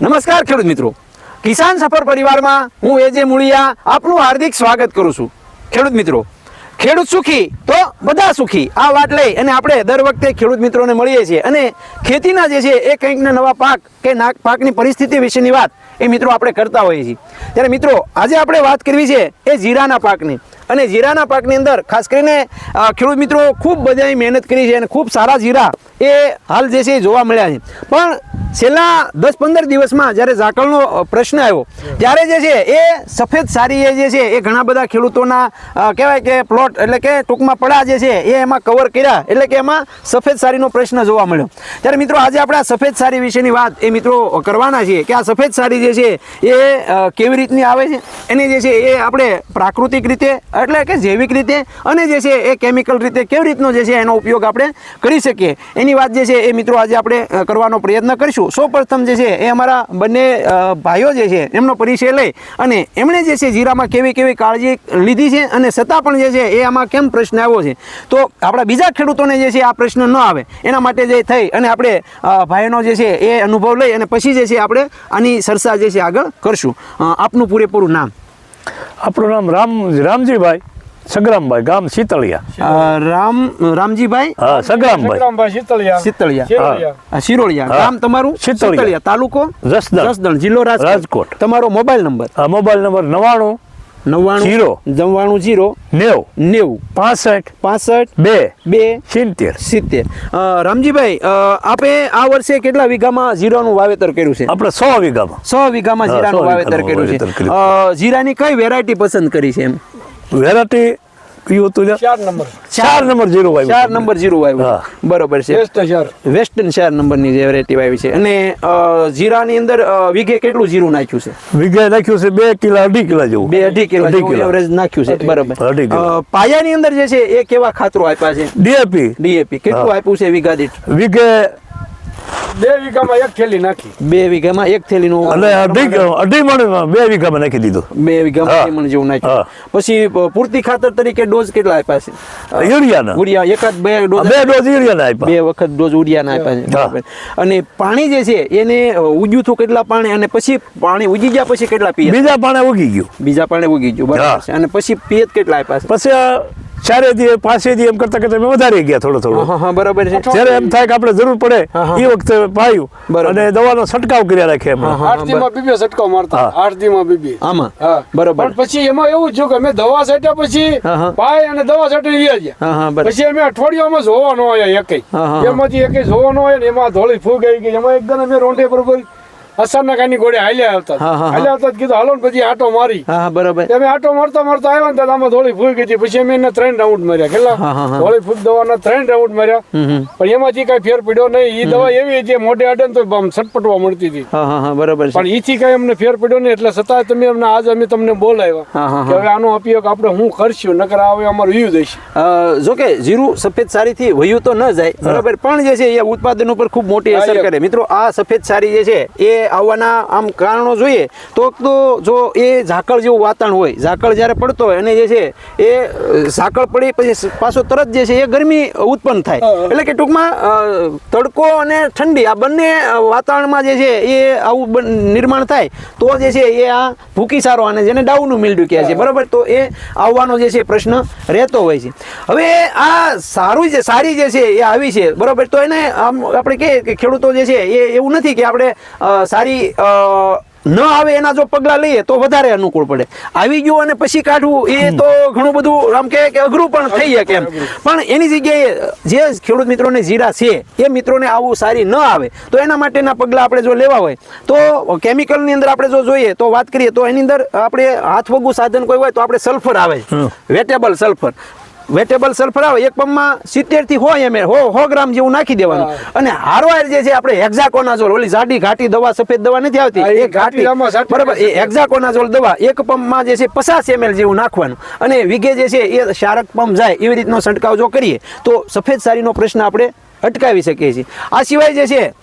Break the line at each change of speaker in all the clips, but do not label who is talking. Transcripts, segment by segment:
નમસ્કાર ખેડૂત મિત્રો. કિસાન સફર પરિવારમાં હું એજે મૂળિયા આપનું હાર્દિક સ્વાગત કરું છું. ખેડૂત મિત્રો, ખેડૂત સુખી તો બધા સુખી. આ વાત લઈ અને આપણે દર વખતે ખેડૂત મિત્રોને મળીએ છીએ અને ખેતીના જે છે એ કંઈક ને નવા પાક કે નાક પાકની પરિસ્થિતિ વિશેની વાત એ મિત્રો આપણે કરતા હોઈએ છીએ. ત્યારે મિત્રો, આજે આપણે વાત કરવી છે એ જીરાના પાકની. અને જીરાના પાકની અંદર ખાસ કરીને ખેડૂત મિત્રો ખૂબ બધાએ મહેનત કરી છે અને ખૂબ સારા જીરા એ હાલ જે છે એ જોવા મળ્યા છે. પણ છેલ્લા દસ પંદર દિવસમાં જ્યારે ઝાકળનો પ્રશ્ન આવ્યો, ત્યારે જે છે એ સફેદ સારી એ જે છે એ ઘણા બધા ખેડૂતોના કહેવાય કે પ્લોટ એટલે કે ટૂંકમાં પડા જે છે એ એમાં કવર કર્યા, એટલે કે એમાં સફેદ સારીનો પ્રશ્ન જોવા મળ્યો. ત્યારે મિત્રો આજે આપણે આ સફેદ સારી વિશેની વાત એ મિત્રો કરવાના છીએ કે આ સફેદ સારી જે છે એ કેવી રીતની આવે છે? એની જે છે એ આપણે પ્રાકૃતિક રીતે એટલે કે જૈવિક રીતે અને જે છે એ કેમિકલ રીતે કેવી રીતનો જે છે એનો ઉપયોગ આપણે કરી શકીએ. એની વાત જે છે એ મિત્રો આજે આપણે કરવાનો પ્રયત્ન કરીશું. સૌ પ્રથમ જે છે, એ અમારા બંને ભાઈઓ જે છે, એમનો પરિચય લઈ અને એમણે જે છે, જીરામાં કેવી કેવી કાળજી લીધી છે અને છતાં પણ જે છે, એ આમાં કેમ પ્રશ્ન આવ્યો છે? તો આપણા બીજા ખેડૂતોને જે છે, આ પ્રશ્ન ન આવે. એના માટે જે થઈ અને આપણે ભાઈનો જે છે, એ અનુભવ લઈ અને પછી જે છે, આપણે આની સરસા જે છે, આગળ કરશું. આપનું પૂરેપૂરું નામ?
આપણું નામ રામ, રામજીભાઈ. સગ્રામભાઈ ગામ શીતળિયા
રામ રામજીભાઈ
હા સગ્રામભાઈ
શીતળિયા
શીતળિયા. શિરોળિયા ગામ તમારું?
શીતળિયા.
તાલુકો?
જસદણ.
જસદણ. જિલ્લો રાજકોટ. તમારો મોબાઈલ નંબર?
મોબાઈલ નંબર નવાણું
નવ્વાણું
જીરો.
નવ્વાણું જીરો
નેવું
નેવું
પાસઠ
પાસઠ
બે
બે
સિત્તેર.
સિત્તેર. રામજીભાઈ આપે આ વર્ષે કેટલા વીઘામાં જીરાનું વાવેતર કર્યું છે?
આપણે સો વીઘામાં.
સો વીઘામાં જીરાનું વાવેતર કર્યું છે. જીરાની કઈ વેરાયટી પસંદ કરી છે એમ?
વેરાયટી કયું હતું
ચાર નંબર.
ચાર નંબર જીરો વાવ્યું
ચાર નંબર જીરું વાવ્યું. બરોબર છે. વેસ્ટર્ન ચાર. નંબરની જે વેરાયટી વાવી છે. અને અ, જીરાની અંદર વીઘે કેટલું જીરું નાખ્યું છે?
વીઘે નાખ્યું છે બે કિલો અઢી કિલો જેવું.
બે અઢી કિલો
અઢી
જેવું
કિલો.
એવરેજ નાખ્યું છે. બરોબર.
અઢી કિલો.
પાયાની અંદર જે છે એ કેવા ખાતરો આપ્યા છે?
ડીએપી.
ડીએપી. કેટલું આપ્યું છે વીઘા દીઠ?
વીઘે
બે વીઘામાં એક થેલી નાખી.
બે વીઘામાં એક થેલીનું
અને અઢી અઢી મણ બે વીઘામાં નાખી દીધું.
બે વીઘામાં. મણ જેવું નાખ્યું. પછી પૂરતી ખાતર તરીકે ડોઝ કેટલા આપ્યા છે?
યુરિયાના.
ઉડિયા એકાદ બે ડોઝ
બે ડોઝ યુરિયાના આપ્યા.
બે વખત ડોઝ ઉડિયાના આપ્યા છે. અને પાણી જે છે એને ઉગ્યું હતું કેટલા પાણી? અને પછી પાણી ઉગી ગયા પછી કેટલા પીએ?
બીજા પાણી ઉગી ગયું.
બીજા પાણી ઉગી ગયું. બરાબર છે. અને પછી પિયત કેટલા આપ્યા છે?
પછી આ ચારે દી પાંચે દી એમ કરતા કરતા વધારી ગયા થોડો થોડો.
હા હા બરાબર છે.
જ્યારે એમ થાય કે આપણે જરૂર પડે. એ વખતે પાયું. અને દવાનો છંટકાવ કર્યા રાખે એમ.
આઠ દી માં બીબી છંટકાવ મારતા. આઠ દી માં બીબી.
આમાં?
બરાબર
બરોબર.
પણ પછી એમાં એવું થયું કે અમે દવા છાંટ્યા પછી. પાય અને દવા છાંટી રહ્યા ગયા
હા હા બરાબર.
પછી અમે અઠવાડિયામાં જોવા ન આવ્યા એકેય. એમાંથી એકેય જોવા ન આવ્યા ને એમાં ધોળી ફૂગ આવી ગઈ. એમાં એકદમ અમે રોંઢે બરોબર કાની ઘોડે હાલ્યા આવતા. હાલ્યા આવતા કીધું હાલો ને પછી આટો મારી.
હા બરાબર.
અમે આટો મારતા મારતા આવ્યા ને આમાં ધોળી ફૂગ ગઈ પછી અમે એને ત્રણ રાઉન્ડ માર્યા. કેટલા? થોડી ફૂગ દવાના ત્રણ રાઉન્ડ માર્યા. પણ એમાંથી કઈ ફેર પડ્યો નહીં. એ દવા એવી હતી મોઢે અડે તો આમ સટપટવા મળતી હતી.
બરાબર
પણ એથી કઈ અમને ફેર પડ્યો નહીં એટલે છતાં તમે અમને આજ અમે તમને બોલાવ્યા. કે હવે આનો ઉપયોગ આપણે હું કરશું? નકર આવે અમારું યુ દઈશ
અ, જો કે જીરું સફેદ સારીથી વયું તો ન જાય બરાબર. પણ જે છે એ ઉત્પાદન ઉપર ખૂબ મોટી અસર કરે. મિત્રો આ સફેદ સારી જે છે એ આવવાના આમ કારણો જોઈએ તો તો જો એ ઝાકળ જેવું વાતાવરણ હોય ઝાકળ જ્યારે પડતો હોય અને જે છે એ ઝાકળ પડી પછી પાછો તરત જે છે એ ગરમી ઉત્પન્ન થાય. એટલે કે ટૂંકમાં તડકો અને ઠંડી આ બંને વાતાવરણમાં જે છે એ આવું નિર્માણ થાય તો જે છે એ આ ભૂકી સારો અને જેને ડાઉનું મિલ્ડ્યુ કહે છે બરાબર? તો એ આવવાનો જે છે પ્રશ્ન રહેતો હોય છે. હવે આ સારું જે સારી જે છે એ આવી છે બરાબર? તો એને આમ આપણે કહીએ કે ખેડૂતો જે છે એ એવું નથી કે આપણે સારી ન આવે એના જો પગલાં લઈએ તો વધારે અનુકૂળ પડે. આવી ગયું અને પછી કાઢવું એ તો ઘણું બધું આમ કે અઘરું પણ થઈ શકે એમ. પણ એની જગ્યાએ જે ખેડૂત મિત્રોને જીરા છે એ મિત્રોને આવું સારી ન આવે તો એના માટેના પગલાં આપણે જો લેવા હોય તો કેમિકલની અંદર આપણે જો જોઈએ તો વાત કરીએ તો એની અંદર આપણે હાથવગું સાધન કોઈ હોય તો આપણે સલ્ફર આવે વેટેબલ સલ્ફર. વેટેબલ સલ્ફર આવે એક પંપમાં સિત્તેરથી હો એમ હો હો ગ્રામ જેવું નાખી દેવાનું. અને હારવાર જે છે આપણે હેક્ઝાકોનાઝોલ ઓલી જાડી ઘાટી દવા સફેદ દવા નથી આવતી.
એ
ઘાટી બરાબર એ હેક્ઝાકોનાઝોલ દવા એક પંપમાં જે છે પચાસ એમએલ જેવું નાખવાનું. અને વિગે જે છે એ શારક પંપ જાય એવી રીતનો છંટકાવ જો કરીએ તો સફેદ સારીનો પ્રશ્ન આપણે અટકાવી શકીએ છીએ. આ સિવાય જે છે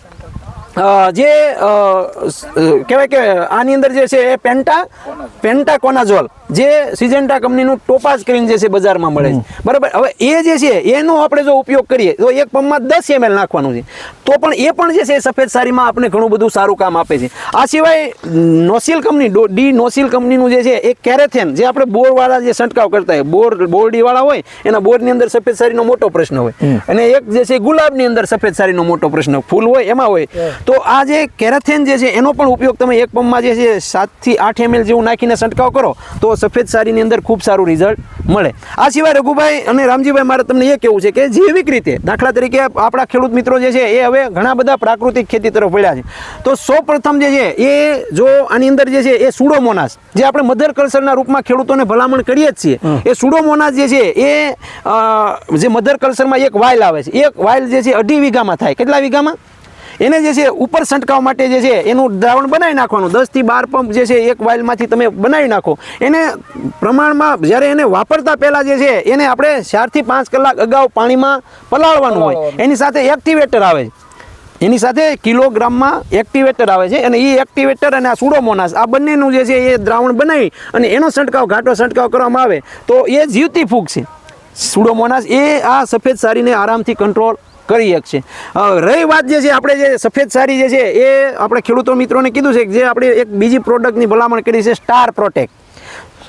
જે કહેવાય કે આની અંદર જે છે એ પેન્ટા પેન્ટા કોનાઝોલ જે સિજેન્ટા કંપનીનું ટોપાઝ કરીને જે છે બજારમાં મળે છે. બરાબર? હવે એ જે છે એનો આપણે જો ઉપયોગ કરીએ તો એક પંપમાં દસ એમએલ નાખવાનું છે. તો પણ એ પણ જે છે એ સફેદ સારીમાં આપણે ઘણું બધું સારું કામ આપે છે. આ સિવાય નોસિલ કંપની ડી નોસિલ કંપનીનું જે છે એ કેરેથેન જે આપણે બોરવાળા જે છંટકાવ કરતા હોય બોર બોરડીવાળા હોય એના બોરની અંદર સફેદ સારીનો મોટો પ્રશ્ન હોય. અને એક જે છે ગુલાબની અંદર સફેદ સારીનો મોટો પ્રશ્ન ફૂલ હોય એમાં હોય. તો આ જે કેરાથેન જે છે એનો પણ ઉપયોગ તમે એક પંપમાં જે છે સાતથી આઠ એમએલ જેવું નાખીને છંટકાવ કરો તો સફેદ સારીની અંદર ખૂબ સારું રિઝલ્ટ મળે. આ સિવાય રઘુભાઈ અને રામજીભાઈ મારે તમને એ કહેવું છે કે જૈવિક રીતે દાખલા તરીકે આપણા ખેડૂત મિત્રો જે છે એ હવે ઘણા બધા પ્રાકૃતિક ખેતી તરફ વળ્યા છે. તો સૌ પ્રથમ જે છે એ જો આની અંદર જે છે એ સુડોમોનાસ જે આપણે મધર કલ્ચરના રૂપમાં ખેડૂતોને ભલામણ કરીએ જ છીએ એ સુડોમોનાસ જે છે એ જે મધર કલ્ચરમાં એક વાઇલ આવે છે. એક વાઇલ જે છે અઢી વીઘામાં થાય. કેટલા વીઘામાં? એને જે છે ઉપર છંટકાવ માટે જે છે એનું દ્રાવણ બનાવી નાખવાનું. દસથી બાર પંપ જે છે એક વાઇલમાંથી તમે બનાવી નાખો. એને પ્રમાણમાં જ્યારે એને વાપરતા પહેલાં જે છે એને આપણે ચારથી પાંચ કલાક અગાઉ પાણીમાં પલાળવાનું હોય. એની સાથે એક્ટિવેટર આવે છે. એની સાથે કિલોગ્રામમાં એક્ટિવેટર આવે છે અને એ એક્ટિવેટર અને આ સુડોમોનાસ આ બંનેનું જે છે એ દ્રાવણ બનાવી અને એનો છંટકાવ ઘાટો છંટકાવ કરવામાં આવે તો એ જીવતી ફૂગ છે. સુડોમોનાસ એ આ સફેદ સારીને આરામથી કંટ્રોલ કરી શકશે રહી વાત જે છે, આપણે જે સફેદ સારી જે છે, એ આપણે ખેડૂતો મિત્રોને કીધું છે કે જે આપણે એક બીજી પ્રોડક્ટની ભલામણ કરી છે સ્ટાર પ્રોટેક્ટ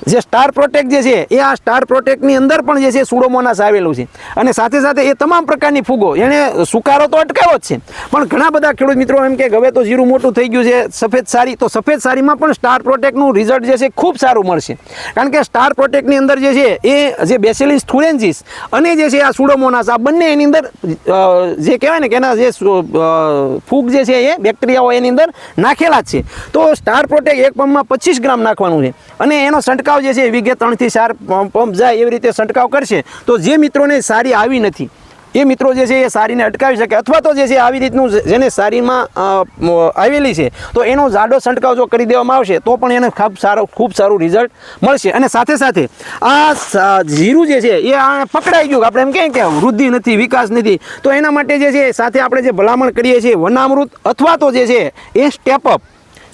જે સ્ટાર પ્રોટેક્ટ જે છે, એ આ સ્ટાર પ્રોટેક્ટની અંદર પણ જે છે, સુડોમોનાસ આવેલું છે. અને સાથે સાથે એ તમામ પ્રકારની ફૂગો એણે સુકારો તો અટકાવ્યો જ છે. પણ ઘણા બધા ખેડૂત મિત્રો એમ કે હવે તો જીરું મોટું થઈ ગયું છે, સફેદ સારી, તો સફેદ સારીમાં પણ સ્ટાર પ્રોટેક્ટનું રિઝલ્ટ જે છે, ખૂબ સારું મળશે. કારણ કે સ્ટાર પ્રોટેક્ટની અંદર જે છે, એ જે બેસેલિસ થુરેન્જીસ અને જે છે, આ સુડોમોનાસ, આ બંને એની અંદર જે કહેવાય ને કે એના જે ફૂગ જે છે, એ બેક્ટેરિયાઓ એની અંદર નાખેલા જ છે. તો સ્ટાર પ્રોટેક્ટ એક પંપમાં પચીસ ગ્રામ નાખવાનું છે. અને એનો છંટકાવ જે છે વિગે ત્રણથી ચાર પંપ જાય એવી રીતે છંટકાવ કરશે. તો જે મિત્રોને સારી આવી નથી, એ મિત્રો જે છે એ સારીને અટકાવી શકે. અથવા તો જે છે આવી રીતનું જેને સારીમાં આવેલી છે, તો એનો જાડો છંટકાવ જો કરી દેવામાં આવશે, તો પણ એને ખૂબ સારો ખૂબ સારું રિઝલ્ટ મળશે. અને સાથે સાથે આ જીરું જે છે એ આ પકડાઈ ગયું. આપણે એમ કહીએ કે વૃદ્ધિ નથી, વિકાસ નથી. તો એના માટે જે છે સાથે આપણે જે ભલામણ કરીએ છીએ, વનામૃત અથવા તો જે છે એ સ્ટેપ અપ.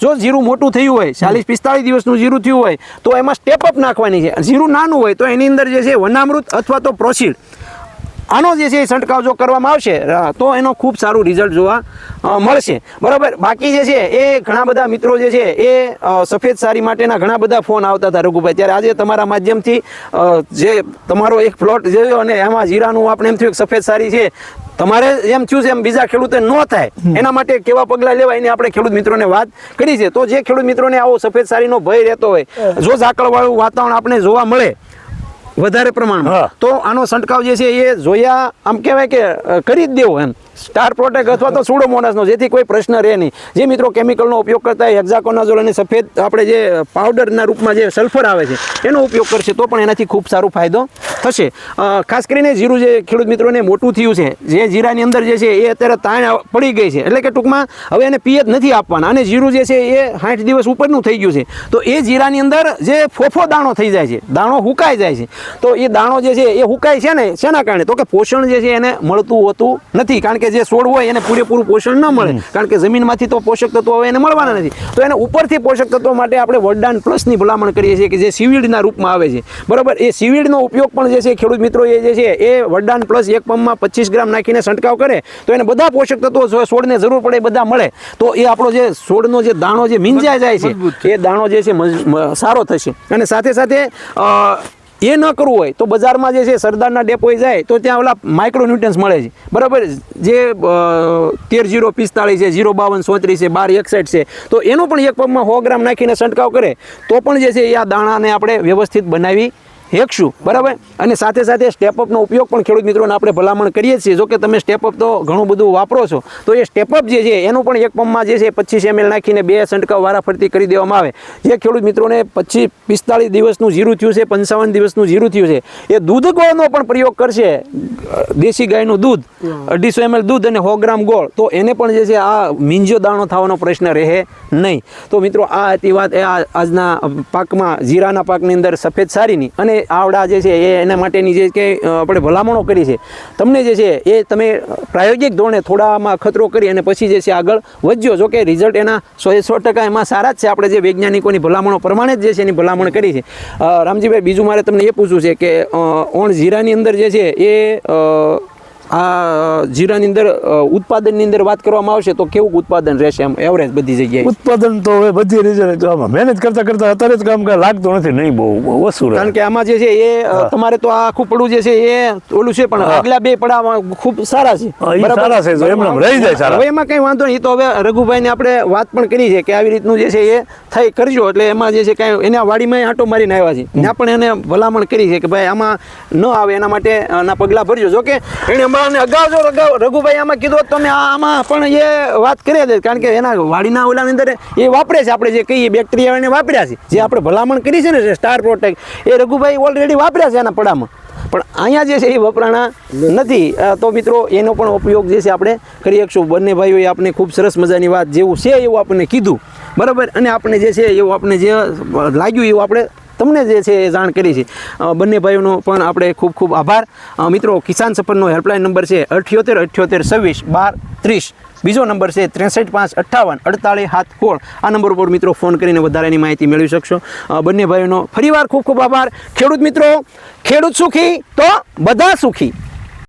જો જીરું મોટું થયું હોય, ચાલીસ પિસ્તાળીસ દિવસનું જીરું થયું હોય, તો એમાં સ્ટેપ અપ નાખવાની છે. જીરું નાનું હોય, તો એની અંદર જે છે વનામૃત અથવા તો પ્રોસીડ. આનો જે છે એ છંટકાવ જો કરવામાં આવશે તો એનો ખૂબ સારું રિઝલ્ટ જોવા મળશે. બરાબર? બાકી જે છે એ ઘણા બધા મિત્રો જે છે એ સફેદ સારી માટેના ઘણા બધા ફોન આવતા હતા, રઘુભાઈ. ત્યારે આજે તમારા માધ્યમથી જે તમારો એક પ્લોટ જોયો અને એમાં જીરાનું આપણે એમ થયું સફેદ સારી છે તમારે એમ થયું છે એમ બીજા ખેડૂતે ન થાય. એના માટે કેવા પગલાં લેવા એની આપણે ખેડૂત મિત્રોને વાત કરી છે. તો જે ખેડૂત મિત્રોને આવો સફેદ સારીનો ભય રહેતો હોય જો ઝાકળવાળું વાતાવરણ આપણે જોવા મળે વધારે પ્રમાણમાં. તો આનો છંટકાવ જે છે એ જોયા આમ કહેવાય કે કરી જ દેવો એમ. સ્ટાર પ્રોટેક્ટ અથવા તો સુડોમોનાસનો જેથી કોઈ પ્રશ્ન રહે નહીં. જે મિત્રો કેમિકલનો ઉપયોગ કરતા હોય હેક્ઝાકોનાઝોલ અને સફેદ આપણે જે પાવડરના રૂપમાં જે સલ્ફર આવે છે એનો ઉપયોગ કરશે તો પણ એનાથી ખૂબ સારો ફાયદો થશે. ખાસ કરીને જીરું જે ખેડૂત મિત્રોને મોટું થયું છે, જે જીરાની અંદર જે છે એ અત્યારે તાણ પડી ગઈ છે. એટલે કે ટૂંકમાં હવે એને પિયત નથી આપવાના. અને જીરું જે છે એ સાઠ દિવસ ઉપરનું થઈ ગયું છે. તો એ જીરાની અંદર જે ફોફો દાણો થઈ જાય છે, દાણો હુકાઈ જાય છે. તો એ દાણો જે છે એ હુકાય છે ને, શેના કારણે? તો કે પોષણ જે છે એને મળતું હોતું નથી. કારણ કે જે છોડ હોય એને પૂરેપૂરું પોષણ ન મળે. કારણ કે જમીનમાંથી તો પોષક તત્વો હવે એને મળવાના નથી. તો એને ઉપરથી પોષક તત્વો માટે આપણે વરદાન પ્લસની ભલામણ કરીએ છીએ કે જે સિવિડના રૂપમાં આવે છે. બરાબર? એ સિવિડનો ઉપયોગ પણ જે છે ખેડૂત મિત્રો એ જે છે એ વરદાન પ્લસ એક પંપમાં પચીસ ગ્રામ નાખીને છંટકાવ કરે તો એને બધા પોષક તત્વો છોડને જરૂર પડે બધા મળે. તો એ આપણો જે છોડનો જે દાણો જે મીંજાઈ જાય છે એ દાણો જે છે સારો થશે. અને સાથે સાથે એ ન કરવું હોય તો બજારમાં જે છે સરદારના ડેપોએ જાય તો ત્યાં ઓલા માઇક્રોન્યુટ્રન્સ મળે છે. બરાબર? જે તેર જીરો પિસ્તાળીસ છે જીરો બાવન સોત્રીસ છે બાર એકસઠ છે તો એનો પણ એક પગમાં સો ગ્રામ નાખીને છંટકાવ કરે તો પણ જે છે એ આ દાણાને આપણે વ્યવસ્થિત બનાવી હેકશું, બરાબર? અને સાથે સાથે સ્ટેપઅપનો ઉપયોગ પણ ખેડૂત મિત્રોને આપણે ભલામણ કરીએ છીએ. જો કે તમે સ્ટેપઅપ તો ઘણું બધું વાપરો છો. તો એ સ્ટેપઅપ જે છે, એનું પણ એક પંપમાં જે છે, પચીસ એમએલ નાખીને બે છંટકાવ વારાફરતી કરી દેવામાં આવે. જે ખેડૂત મિત્રોને પચીસ પિસ્તાળીસ દિવસનું જીરું થયું છે, પંચાવન દિવસનું જીરું થયું છે, એ દૂધ ગોળનો પણ પ્રયોગ કરશે. દેશી ગાયનું દૂધ, અઢીસો એમએલ દૂધ અને સો ગ્રામ ગોળ. તો એને પણ જે છે, આ મીંજો દાણો થવાનો પ્રશ્ન રહે નહીં. તો મિત્રો, આ હતી વાત એ આજના પાકમાં, જીરાના પાકની અંદર સફેદ સારીની. અને આવડા જે છે એ એના માટેની જે કે આપણે ભલામણો કરી છે. તમને જે છે એ તમે પ્રાયોગિક ધોરણે થોડામાં ખતરો કરી અને પછી જે છે આગળ વધ્યો જો કે રિઝલ્ટ એના સો એ સો ટકા એમાં સારા જ છે. આપણે જે વૈજ્ઞાનિકોની ભલામણો પ્રમાણે જ જે છે એની ભલામણ કરી છે. રામજીભાઈ, બીજું મારે તમને એ પૂછવું છે કે ઓણ જીરાની અંદર જે છે એ આ જીરાની અંદર ઉત્પાદનની અંદર વાત કરવામાં આવશે તો કેવું ઉત્પાદન રહેશે એમ એવરેજ બધી જગ્યાએ?
ઉત્પાદન તો હવે બધી રીતે આમાં મહેનત કરતા કરતા અત્યારે જ કામ કાંઈ લાગતું નથી નહીં બહુ ઓછું
કારણ કે આમાં જે છે એ તમારે તો આ આખું પડવું જે છે એ ઓલું છે પણ આગલા બે પડામાં ખૂબ સારા છે?
સારા છે, એમને એમ રહી જાય સારા.
હવે એમાં કઈ વાંધો નહીં તો હવે રઘુભાઈને આપણે વાત પણ કરી છે કે આવી રીતનું જે છે એ થઈ કરજો એટલે એમાં જે છે કાંઈ એના વાડીમાં આંટો મારીને આવ્યા છે. ત્યાં પણ એને ભલામણ કરી છે કે ભાઈ આમાં ન આવે એના માટે એના પગલાં ભરજો. જો કે હમણાં અગાઉ જો રઘુભાઈ આમાં કીધું તમે આમાં પણ એ વાત કરી દે, કારણ કે એના વાડીના ઓલાની અંદર એ વાપરે છે, આપણે જે કહીએ બેક્ટેરિયા એને વાપર્યા છે, જે આપણે ભલામણ કરી છે ને સ્ટાર પ્રોટેક્ટ એ રઘુભાઈ ઓલરેડી વાપર્યા છે એના પડામાં. પણ અહીંયા જે છે એ વપરાણા નથી. તો મિત્રો, એનો પણ ઉપયોગ જે છે આપણે કરી શકશું. બંને ભાઈઓએ આપણે ખૂબ સરસ મજાની વાત જેવું છે એવું આપણને કીધું. બરાબર? અને આપણે જે છે એવું આપણે જે લાગ્યું એવું આપણે તમને જે છે એ જાણ કરી છે. બંને ભાઈઓનો પણ આપણે ખૂબ ખૂબ આભાર. મિત્રો, કિસાન સફરનો હેલ્પલાઇન નંબર છે અઠ્યોતેર અઠ્યોતેર, છવ્વીસ, બાર, ત્રીસ. બીજો નંબર છે ત્રેસઠ, પાંચ, અઠ્ઠાવન, અડતાળીસ, હાથ કોળ આ નંબર ઉપર મિત્રો ફોન કરીને વધારાની માહિતી મેળવી શકશો. બંને ભાઈઓનો ફરીવાર ખૂબ ખૂબ આભાર. ખેડૂત મિત્રો, ખેડૂત સુખી તો બધા સુખી.